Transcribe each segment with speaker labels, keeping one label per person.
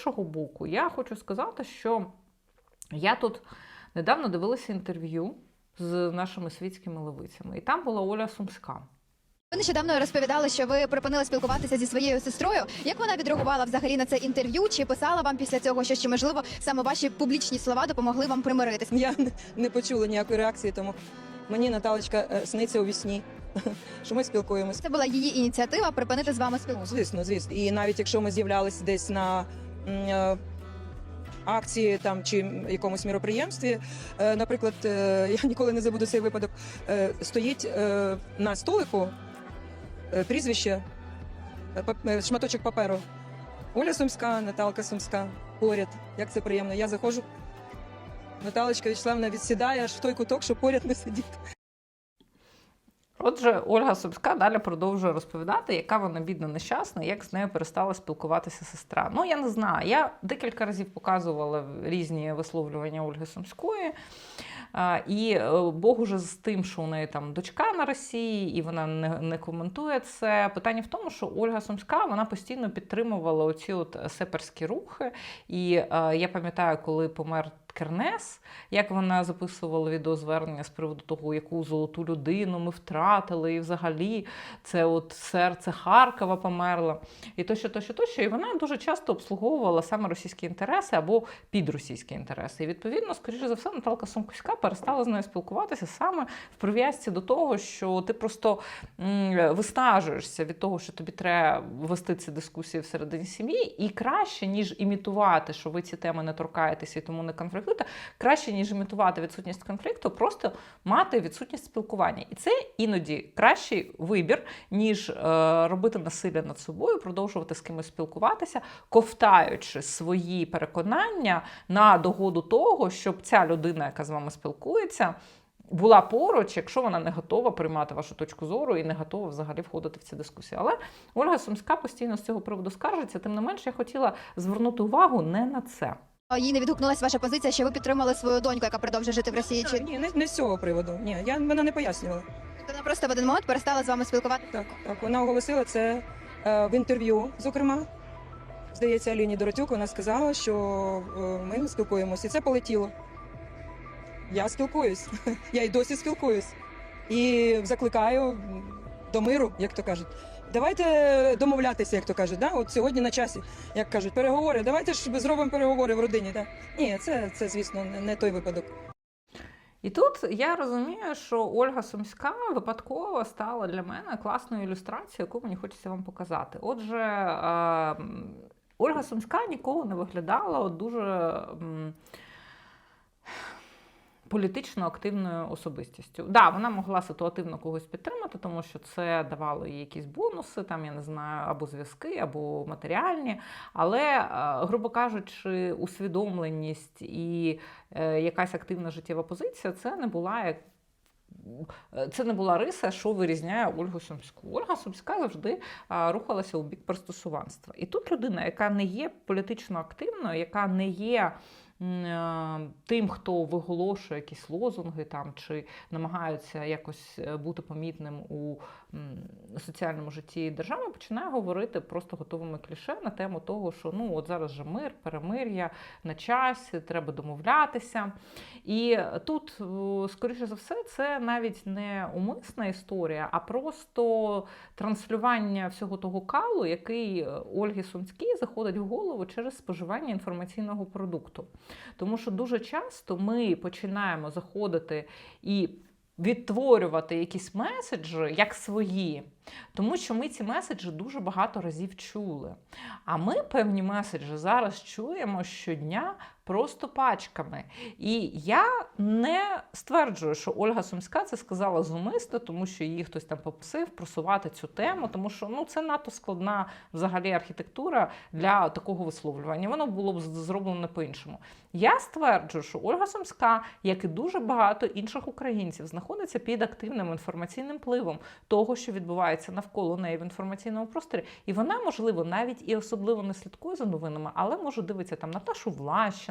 Speaker 1: іншого боку, я хочу сказати, що я тут недавно дивилася інтерв'ю з нашими світськими левицями, і там була Оля Сумська.
Speaker 2: Ви нещодавно розповідали, що ви припинили спілкуватися зі своєю сестрою. Як вона відреагувала взагалі на це інтерв'ю? Чи писала вам після цього, що чи можливо саме ваші публічні слова допомогли вам примиритися?
Speaker 3: Я не- почула ніякої реакції, тому мені Наталочка е, сниться у вісні, що ми спілкуємося.
Speaker 2: Це була її ініціатива припинити з вами
Speaker 3: Ну,
Speaker 2: спілкуватися.
Speaker 3: звісно, звісно. І навіть якщо ми з'являлися десь на акції там чи якомусь міроприємстві, е, наприклад, е, я ніколи не забуду цей випадок. е, Стоїть е, на столику е, прізвище, е, е, шматочок паперу. Оля Сумська, Наталка Сумська, поряд. Як це приємно. Я заходжу. Наталочка Вячеславна відсідає аж в той куток, щоб поряд не сидіти.
Speaker 1: Отже, Ольга Сумська далі продовжує розповідати, яка вона бідна нещасна, як з нею перестала спілкуватися сестра. Ну я не знаю. Я декілька разів показувала різні висловлювання Ольги Сумської. І е, Бог уже з тим, що у неї там дочка на Росії, і вона не, не коментує це. Питання в тому, що Ольга Сумська вона постійно підтримувала оці от сеперські рухи. І е, я пам'ятаю, коли помер Кернес, як вона записувала відеозвернення з приводу того, яку золоту людину ми втратили, і взагалі це от серце Харкова померло, і тощо, тощо, тощо. І вона дуже часто обслуговувала саме російські інтереси або підросійські інтереси. І відповідно, скоріше за все, Наталка Сумкуська перестала з нею спілкуватися саме в прив'язці до того, що ти просто виснажуєшся від того, що тобі треба вести ці дискусії всередині сім'ї, і краще, ніж імітувати, що ви ці теми не торкаєтеся і тому не конфліктуєте, краще, ніж імітувати відсутність конфлікту, просто мати відсутність спілкування. І це іноді кращий вибір, ніж е, робити насилля над собою, продовжувати з кимось спілкуватися, ковтаючи свої переконання на догоду того, щоб ця людина, яка з вами спілкується, була поруч, якщо вона не готова приймати вашу точку зору і не готова взагалі входити в ці дискусії. Але Ольга Сумська постійно з цього приводу скаржиться. Тим не менш, я хотіла звернути увагу не на це.
Speaker 2: Їй не відгукнулася ваша позиція, що ви підтримали свою доньку, яка продовжує жити в Росії. Чи
Speaker 3: Ні, не, не з цього приводу. Ні, я вона не пояснювала.
Speaker 2: вона просто в один момент перестала з вами спілкуватися?
Speaker 3: Так, так, вона оголосила це е, в інтерв'ю, зокрема. Здається, Аліні Доротюк, вона сказала, що е, ми не спілкуємося. І це полетіло. Я спілкуюсь. Я й досі спілкуюсь. І закликаю до миру, як то кажуть. Давайте домовлятися, як то кажуть. Да? От сьогодні на часі, як кажуть, переговори. Давайте ж зробимо переговори в родині. Да? Ні, це, це звісно, не, той випадок.
Speaker 1: І тут я розумію, що Ольга Сумська випадково стала для мене класною ілюстрацією, яку мені хочеться вам показати. Отже, е, Ольга Сумська ніколи не виглядала дуже політично активною особистістю. Да, вона могла ситуативно когось підтримати, тому що це давало їй якісь бонуси, там я не знаю, або зв'язки, або матеріальні. Але, е, грубо кажучи, усвідомленість і е, якась активна життєва позиція це не була е, Це не була риса, що вирізняє Ольгу Сумську. Ольга Сумська завжди рухалася у бік пристосуванства. І тут людина, яка не є політично активною, яка не є е, тим, хто виголошує якісь лозунги там чи намагається якось е, бути помітним у соціальному житті держави, починає говорити просто готовими кліше на тему того, що ну от зараз же мир, перемир'я на часі, треба домовлятися. І тут, е, скоріше за все, це навіть не умисна історія, а просто транслювання всього того калу, який е, Ольгі Сумській заходить в голову через споживання інформаційного продукту. Тому що дуже часто ми починаємо заходити і відтворювати якісь меседжі як свої, тому що ми ці меседжі дуже багато разів чули. А ми певні меседжі зараз чуємо щодня просто пачками. І я не стверджую, що Ольга Сумська це сказала зумисно, тому що її хтось там попросив просувати цю тему, тому що ну це надто складна взагалі архітектура для такого висловлювання. Воно було б зроблено по-іншому. Я стверджую, що Ольга Сумська, як і дуже багато інших українців, знаходиться під активним інформаційним пливом того, що відбувається навколо неї в інформаційному просторі. І вона, можливо, навіть і особливо не слідкує за новинами, але може дивитися там Наташу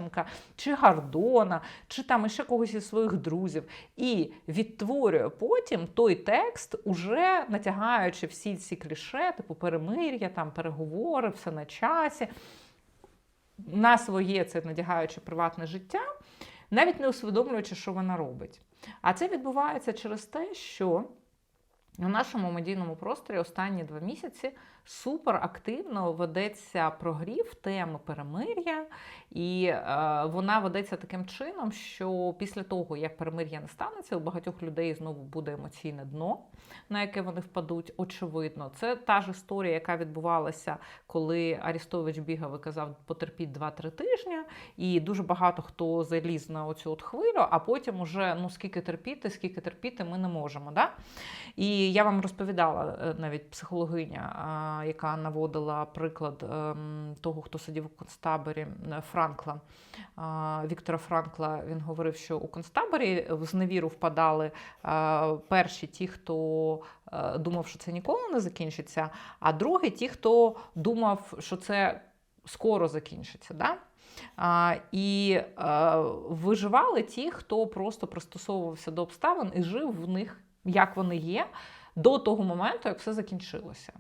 Speaker 1: Влащенка, чи Гордона, чи там іще когось із своїх друзів, і відтворює потім той текст, уже натягаючи всі ці кліше, типу перемир'я, там переговори, все на часі. на своє це надягаючи приватне життя, навіть не усвідомлюючи, що вона робить. А це відбувається через те, що у нашому медійному просторі останні два місяці супер активно ведеться прогрів теми перемир'я, і е, вона ведеться таким чином, що після того, як перемир'я не станеться, у багатьох людей знову буде емоційне дно, на яке вони впадуть. Очевидно, це та ж історія, яка відбувалася, коли Арістович бігав і казав, потерпіть 2-3 тижні, і дуже багато хто заліз на оцю от хвилю, а потім уже ну скільки терпіти, скільки терпіти, ми не можемо. Да? І я вам розповідала е, навіть психологиня, яка наводила приклад ем, того, хто сидів у концтаборі е, Франкла. Віктора Франкла. Він говорив, що у концтаборі в зневіру впадали перші ті, хто е, думав, що це ніколи не закінчиться, а другі ті, хто думав, що це скоро закінчиться. Да? А, і е, виживали ті, хто просто пристосовувався до обставин і жив в них, як вони є, до того моменту, як все закінчилося.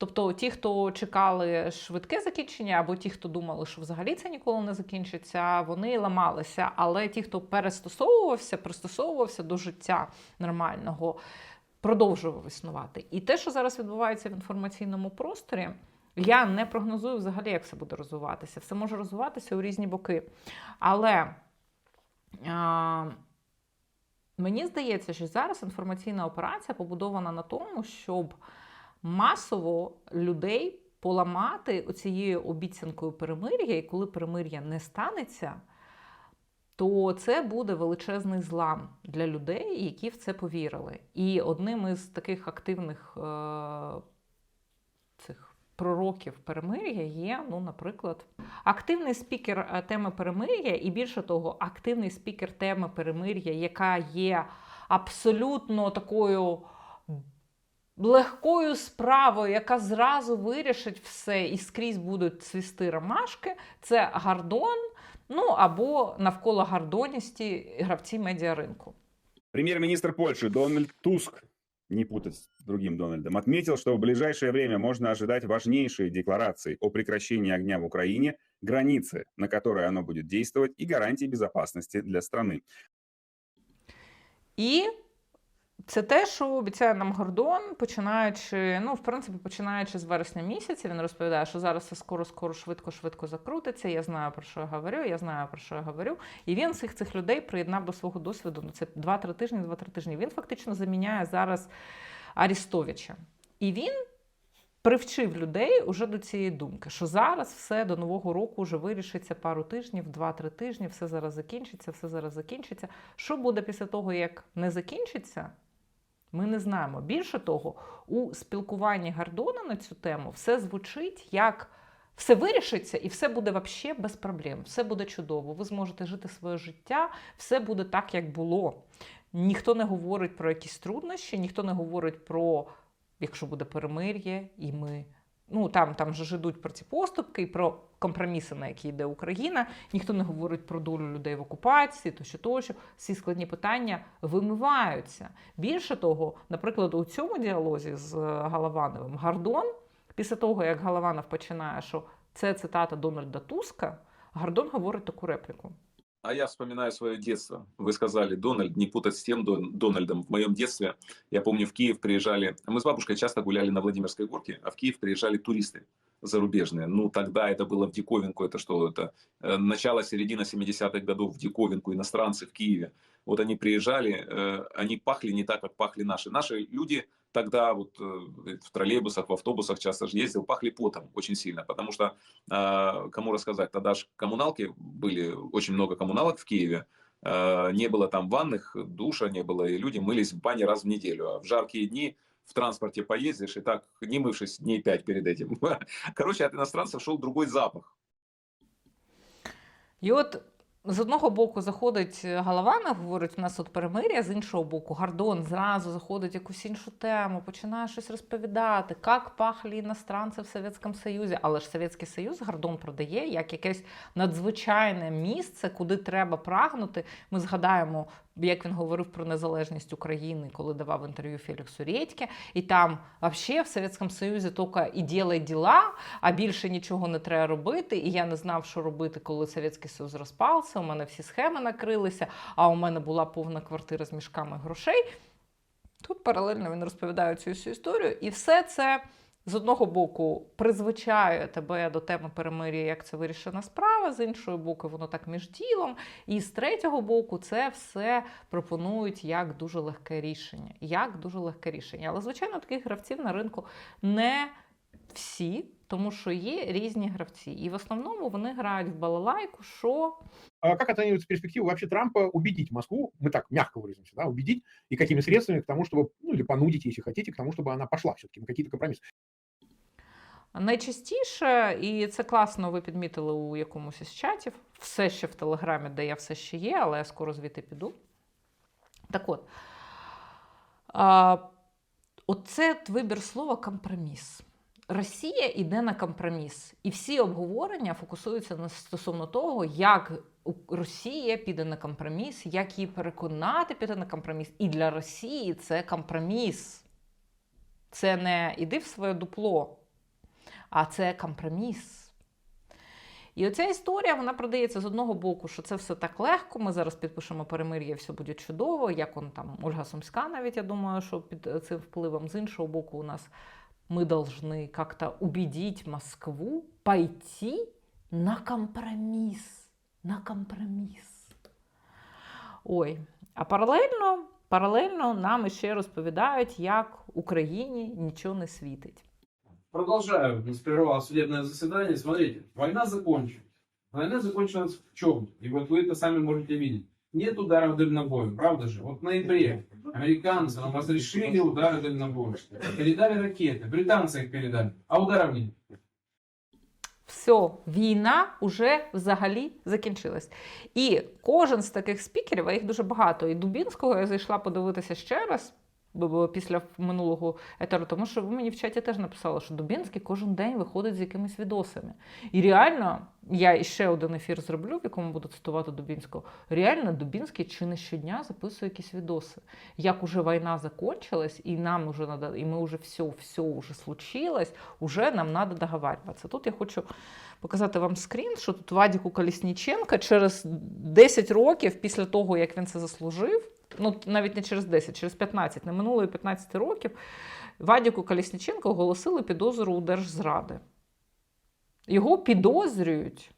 Speaker 1: Тобто ті, хто чекали швидке закінчення, або ті, хто думали, що взагалі це ніколи не закінчиться, вони ламалися. Але ті, хто перестосовувався, пристосовувався до життя нормального, продовжував існувати. І те, що зараз відбувається в інформаційному просторі, я не прогнозую взагалі, як все буде розвиватися. Все може розвиватися у різні боки. Але а, мені здається, що зараз інформаційна операція побудована на тому, щоб масово людей поламати оцією обіцянкою перемир'я, і коли перемир'я не станеться, то це буде величезний злам для людей, які в це повірили. І одним із таких активних е, цих пророків перемир'я є, ну, наприклад, активний спікер е, теми перемир'я, і більше того, активний спікер теми перемир'я, яка є абсолютно такою легкою справою, яка зразу вирішить все і скрізь будуть цвісти ромашки, це Гардон, ну або навколо гардоністі гравці медіаринку.
Speaker 4: Премьер-министр Польши Дональд Туск, не путать с другим Дональдом, отметил, что в ближайшее время можно ожидать важнейшие декларации о прекращении огня в Украине, границы, на которой оно будет действовать, и гарантии безопасности для страны.
Speaker 1: І це те, що обіцяє нам Гордон, починаючи, ну, в принципі, починаючи з вересня місяця, він розповідає, що зараз все скоро, скоро, швидко, швидко закрутиться. Я знаю, про що я говорю, я знаю, про що я говорю. І він всіх цих людей приєднав до свого досвіду. Ну, це 2-3 тижні, 2-3 тижні. Він фактично заміняє зараз Арістовича. І він привчив людей уже до цієї думки, що зараз все до нового року вже вирішиться пару тижнів, 2-3 тижні, все зараз закінчиться, все зараз закінчиться. Що буде після того, як не закінчиться? Ми не знаємо. Більше того, у спілкуванні Гордона на цю тему все звучить як все вирішиться і все буде вообще без проблем. Все буде чудово. Ви зможете жити своє життя, все буде так, як було. Ніхто не говорить про якісь труднощі, ніхто не говорить про, якщо буде перемир'я, і ми. Ну там, там же ж ідуть про ці поступки і про компроміси, на які йде Україна. Ніхто не говорить про долю людей в окупації, тощо, тощо. Всі складні питання вимиваються. Більше того, наприклад, у цьому діалозі з е, Галавановим Гардон, після того, як Галаванов починає, що це цитата Дональда Туска, Гардон говорить таку репліку.
Speaker 5: А я вспоминаю свое детство. Вы сказали, Дональд, не путать с тем Дон- Дональдом. В моем детстве, я помню, в Киев приезжали... Мы с бабушкой часто гуляли на Владимирской горке, а в Киев приезжали туристы зарубежные. Ну, тогда это было в диковинку. Это что, это э, начало-середина 70-х годов в диковинку. Иностранцы в Киеве. Вот они приезжали, э, они пахли не так, как пахли наши. Наши люди тогда вот э, в троллейбусах, в автобусах часто же ездил, пахли потом очень сильно, потому что, э, кому рассказать, тогда же коммуналки были, очень много коммуналок в Киеве, э, не было там ванных, душа не было, и люди мылись в бане раз в неделю, а в жаркие дни в транспорте поездишь, и так, не мывшись дней пять перед этим. Короче, от иностранцев шел другой запах.
Speaker 1: І от з одного боку заходить Галавана, говорить, у нас тут перемир'я, з іншого боку, Гордон зразу заходить якусь іншу тему, починає щось розповідати, як пахли іностранці в Совєтському Союзі. Але ж Совєтський Союз Гордон продає як якесь надзвичайне місце, куди треба прагнути. Ми згадаємо як він говорив про незалежність України, коли давав інтерв'ю Феліксу Редьке, і там взагалі в Совєтському Союзі тільки і ділай діла, а більше нічого не треба робити. І я не знав, що робити, коли Совєтський Союз розпався. У мене всі схеми накрилися, а у мене була повна квартира з мішками грошей. Тут паралельно він розповідає цю всю історію, і все це з одного боку призвичає тебе до теми перемир'я, як це вирішена справа, з іншого боку, воно так між ділом. І з третього боку, це все пропонують як дуже легке рішення. Як дуже легке рішення. Але, звичайно, таких гравців на ринку не всі, тому що є різні гравці. І в основному вони грають в балалайку, що
Speaker 6: А как оценивается перспектива вообще Трампа убедить Москву, мы так мягко выразимся, да, убедить и какими средствами к тому, чтобы, ну или понудить, если хотите, к тому, чтобы она пошла все-таки на какие-то компромиссы.
Speaker 1: Найчастіше, і це класно, ви підмітили у якомусь із чатів, все ще в Телеграмі, де я все ще є, але я скоро звідти піду. Так от, а, оце вибір слова компроміс. Росія йде на компроміс, і всі обговорення фокусуються на стосовно того, як Росія піде на компроміс, як її переконати піти на компроміс. І для Росії це компроміс. Це не іди в своє дупло а це компроміс. І оця історія вона продається з одного боку, що це все так легко. Ми зараз підпишемо перемир'я, все буде чудово. Як он там Ольга Сумська, навіть я думаю, що під цим впливом з іншого боку, у нас ми должны как-то убедить Москву пойти на компроміс. На компроміс. Ой, а паралельно, паралельно нам ще розповідають, як Україні нічого не світить.
Speaker 7: Продолжаю, не прервал судебное заседание. Смотрите, война закончилась. Война закончилась в чем? И вот вы это сами можете видеть. Нет ударов дальнобоем, правда же? Вот в ноябре американцы нам разрешили удары дальнобоем. Передали ракеты, британцы их передали, а ударов нет.
Speaker 1: все, війна вже взагалі закінчилась. І кожен з таких спікерів, а їх дуже багато. І Дубінського я зайшла подивитися ще раз. Після минулого етеру, тому що ви мені в чаті теж написали, що Дубінський кожен день виходить з якимись відосами. І реально, я ще один ефір зроблю, в якому буду цитувати Дубінського. Реально, Дубінський чи не щодня записує якісь відоси. Як уже війна закончилась, і нам уже надо, і ми вже все, все уже случилось, уже нам треба договарюватися. Тут я хочу показати вам скрін, що тут Вадіку Колісніченка через 10 років після того, як він це заслужив, ну навіть не через 10, через 15, не минуло і 15 років, Вадіку Колісніченка оголосили підозру у держзради. Його підозрюють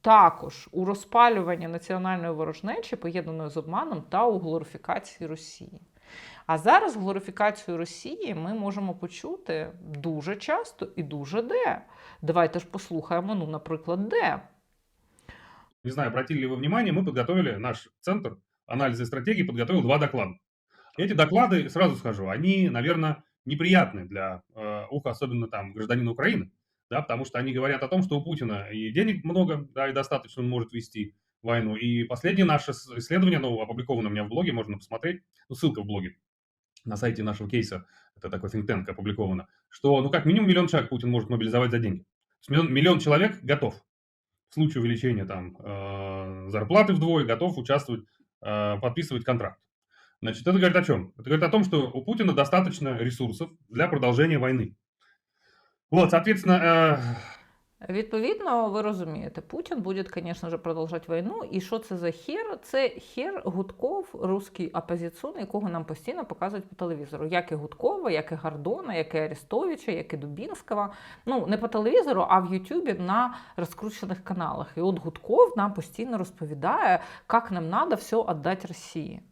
Speaker 1: також у розпалюванні національної ворожнечі, поєднаної з обманом та у глорифікації Росії. А зараз глорифікацію Росії ми можемо почути дуже часто і дуже де. Давайте ж послухаємо, ну, наприклад, де.
Speaker 8: Не знаю, обратили ли вы внимание, мы подготовили, наш центр анализа и стратегии подготовил два доклада. Эти доклады, сразу скажу, они, наверное, неприятны для э, уха, особенно там гражданина Украины, да, потому что они говорят о том, что у Путина и денег много, да, и достаточно он может вести войну. И последнее наше исследование, оно опубликовано у меня в блоге, можно посмотреть, ну, ссылка в блоге на сайте нашего кейса, это такой think tank опубликовано, что, ну, как минимум миллион человек Путин может мобилизовать за деньги. Миллион, миллион человек готов в случае увеличения там э, зарплаты вдвое готов участвовать, подписывать контракт. Значит, это говорит о чем? Это говорит о том, что у Путина достаточно ресурсов для продолжения войны. Вот, соответственно, э,
Speaker 1: Відповідно, ви розумієте, Путін буде, звісно ж, продовжувати війну. І що це за хер? Це хер Гудков, русський опозиціон, якого нам постійно показують по телевізору. Як і Гудкова, як і Гордона, як і Арестовича, як і Дубінського. Ну, не по телевізору, а в Ютубі на розкручених каналах. І от Гудков нам постійно розповідає, як нам треба все віддати Росії.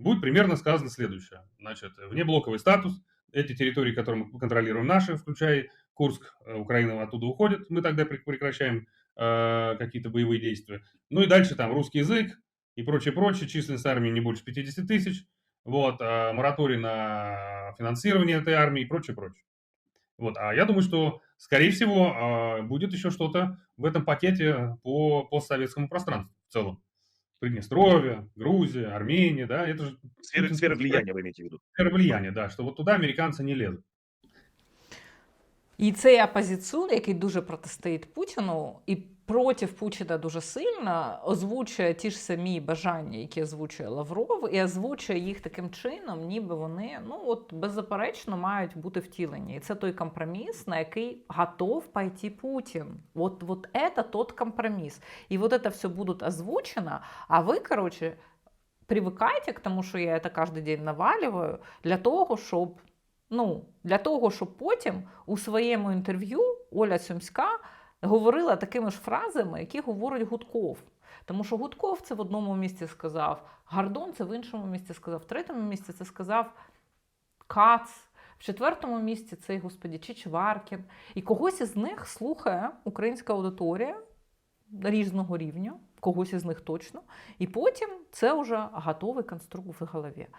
Speaker 8: будет примерно сказано следующее. Значит, внеблоковый статус, эти территории, которые мы контролируем наши, включая Курск, э, Украина оттуда уходит, мы тогда прек- прекращаем э, какие-то боевые действия. Ну и дальше там русский язык и прочее-прочее, численность армии не больше 50 тысяч, вот, а мораторий на финансирование этой армии и прочее-прочее. Вот, а я думаю, что, скорее всего, а, будет еще что-то в этом пакете по постсоветскому пространству в целом. Приднестровье, Грузия, Армения, да, это же
Speaker 9: Сфера,
Speaker 8: путинские
Speaker 9: сфера
Speaker 8: проекты.
Speaker 9: влияния вы имеете в виду?
Speaker 8: сфера влияния, да, что вот туда американцы не лезут.
Speaker 1: І цей опозиціон, який дуже протистоїть Путіну, і проти Путіна дуже сильно, озвучує ті ж самі бажання, які озвучує Лавров, і озвучує їх таким чином, ніби вони ну от беззаперечно мають бути втілені. І це той компроміс, на який готов пойти Путін. От, от це тот компроміс. І вот это все буде озвучено, а ви, коротше, привикайте к тому, що я це кожен день навалюю, для того, щоб ну, для того, щоб потім у своєму інтерв'ю Оля Сумська говорила такими ж фразами, які говорить Гудков. Тому що Гудков це в одному місці сказав, Гордон це в іншому місці сказав, в третьому місці це сказав Кац, в четвертому місці цей, господі, Чичваркін. І когось із них слухає українська аудиторія різного рівня, когось із них точно. І потім це вже готовий конструкт в голові.